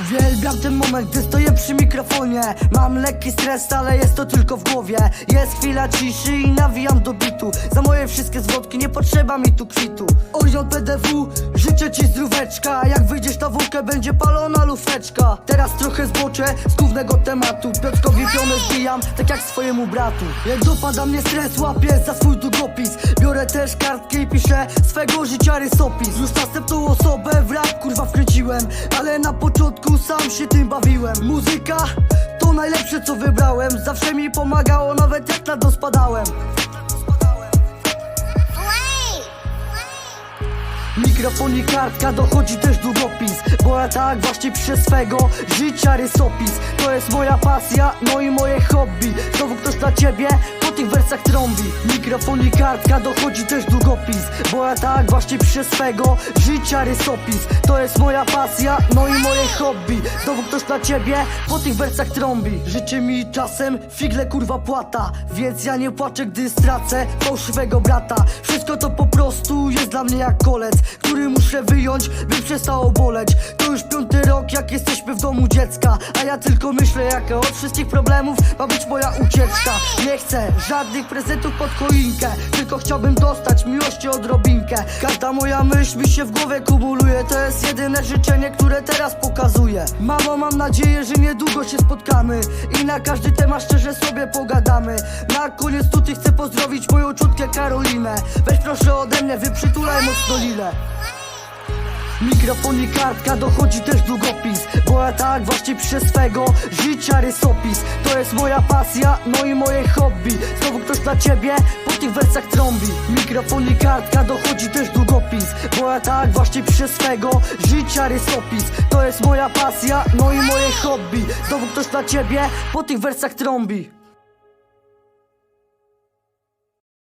Uwielbiam ten moment, gdy stoję przy mikrofonie. Mam lekki stres, ale jest to tylko w głowie. Jest chwila ciszy i nawijam do bitu. Za moje wszystkie zwrotki nie potrzeba mi tu kwitu. Orion PDW, życzę ci zdróweczka. Jak wyjdziesz na wódkę, będzie palona lufeczka. Teraz trochę zboczę z głównego tematu. Piotrkowi pionę zbijam, tak jak swojemu bratu. Jak dopada mnie stres, łapię za swój długopis. Biorę też kartkę i piszę swego życia rysopis. Już następną osobę w rap kurwa wkręciłem. Ale na początku sam się tym bawiłem. Muzyka to najlepsze co wybrałem. Zawsze mi pomagało nawet jak na dno spadałem. Mikrofon i kartka, dochodzi też długopis Bo ja tak właśnie piszę swego życia rysopis. To jest moja pasja, no i moje hobby. Znowu ktoś dla ciebie po tych wersach trąbi. Mikrofon i kartka, dochodzi też długopis Bo ja tak właśnie piszę swego życia rysopis. To jest moja pasja, no i moje hobby. Znowu ktoś dla ciebie po tych wersach trąbi. Życie mi czasem figle kurwa płata. Więc ja nie płaczę, gdy stracę fałszywego brata. Wszystko to po prostu jest dla mnie jak kolec Który muszę wyjąć, by przestało boleć. To już piąty rok, jak jesteśmy w domu dziecka. A ja tylko myślę, jaka od wszystkich problemów ma być moja ucieczka. Nie chcę żadnych prezentów pod choinkę Tylko chciałbym dostać miłości odrobinkę. Każda moja myśl mi się w głowie kumuluje. To jest jedyne życzenie, które teraz pokazuję. Mamo, mam nadzieję, że niedługo się spotkamy I na każdy temat szczerze sobie pogadamy. Na koniec tutaj chcę pozdrowić moją ciutkę Karolinę. Weź proszę ode mnie, wyprzytulaj mocno lilę Mikrofon i kartka, dochodzi też długopis. Bo ja tak właśnie piszę swego życia rysopis jest moja pasja, no i moje hobby. Znowu ktoś dla ciebie po tych wersach trąbi. Mikrofon i kartka, dochodzi też długopis. Bo ja tak właśnie piszę swego życia rysopis To jest moja pasja, no i moje hobby. Znowu ktoś dla ciebie po tych wersach trąbi